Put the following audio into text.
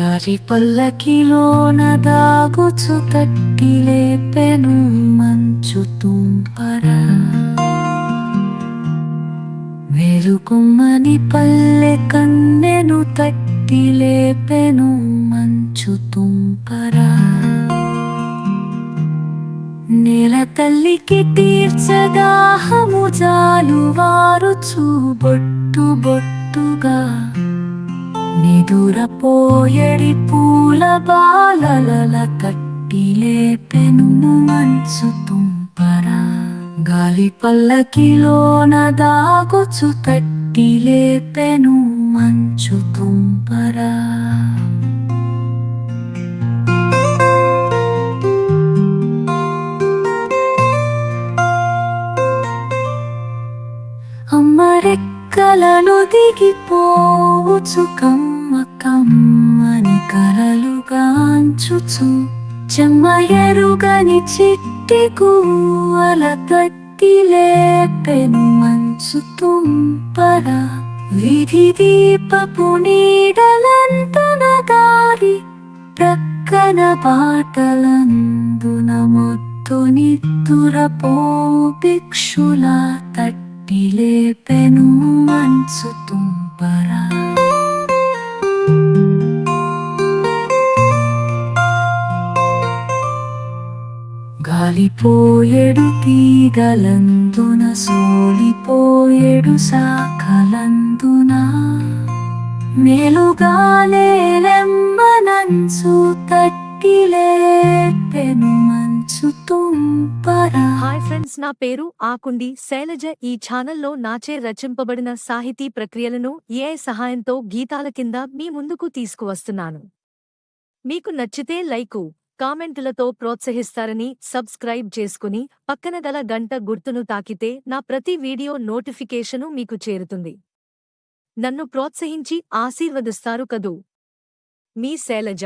గారి పల్లకిలోన దాగుచు తట్టి లేపెను మంచు తుంపర. వెలుగుమ్మని పల్లె కన్నెను తట్టి లేపెను మంచు తుంపర. నేల తల్లికి తీర్చదాహము జాలు వారుచు బొట్టు బొట్టుగా. నిదురపోయడి పూల బాలల కట్టిలే పెన్ను మంచు తుంపరా. గాలి పల్లకిలోన దాగుచు తట్టిలే పెను మంచు తుంపరా. అమ్మరెక్కలను దిగిపోవచ్చు కమ్మ కమ్మని కలలుగాంచుచు. చెమ్మయరుగని చిట్టి కూవల తట్టి లేపెను మంచు తుంపర. విధి దీపపు నీడలంతనగారి ప్రక్కన పాటలందున మొత్తు నిద్దురపో భిక్షుల తట్టి. లేపెను మంచు తుంపరా. గాలిపోయేడు తీగలందున సోలిపోయేడు సాకలందున మేలుగాలేలెమ్మనంచు తట్టిలే మంచు హాయ్ ఫ్రెండ్స్ నా పేరు ఆకుండి. శైలజ ఈ ఛానల్లో నాచే రచింపబడిన సాహితీ ప్రక్రియలను ఏఐ సహాయంతో గీతాల కింద మీ ముందుకు తీసుకువస్తున్నాను. మీకు నచ్చితే లైకు కామెంటులతో ప్రోత్సహిస్తారని సబ్స్క్రైబ్ చేసుకుని పక్కన గల గంట గుర్తును తాకితే నా ప్రతి వీడియో నోటిఫికేషను మీకు చేరుతుంది. నన్ను ప్రోత్సహించి ఆశీర్వదిస్తారు కదూ. మీ శైలజ.